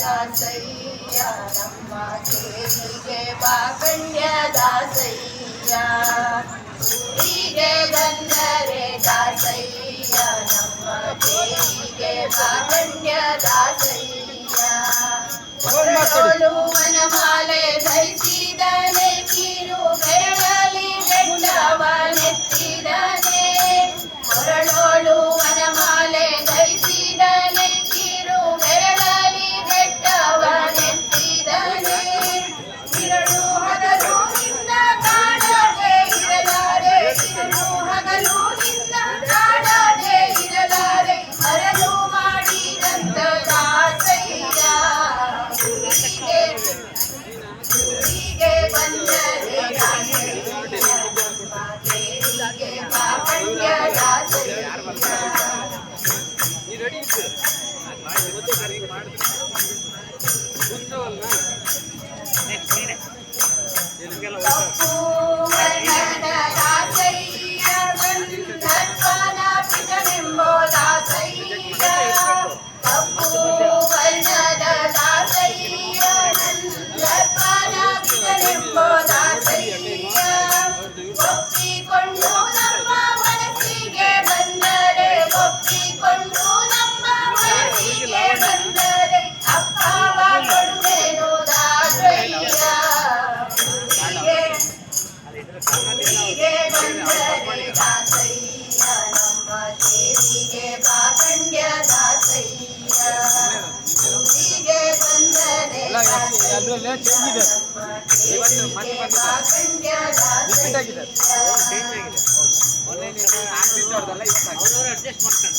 ದಾಸಯ್ಯ ನಮ್ಮ ಕೇರಿಗೆ ಬಾಕಣ್ಯ ದಾಸಯ್ಯ. ಊರಿಗೆ ಬಂದರೆ ದಾಸಯ್ಯ ನಮ್ಮ ಕೇರಿಗೆ ಬಾಕಣ್ಯ ದಾಸಯ್ಯ. ಮನ ಮಾಡ್ತೀನಿ ಎಲ್ಲರಲ್ಲೇ ಚೇಂಜ್ ಇದೆ ಇವತ್ತು ಮಣ್ಣು ಬಂದಿದ್ದಾರೆ ಚೇಂಜ್ ಆಗಿದೆ. ಇವತ್ತು ಅಡ್ಜಸ್ಟ್ ಮಾಡ್ಕೊಂಡು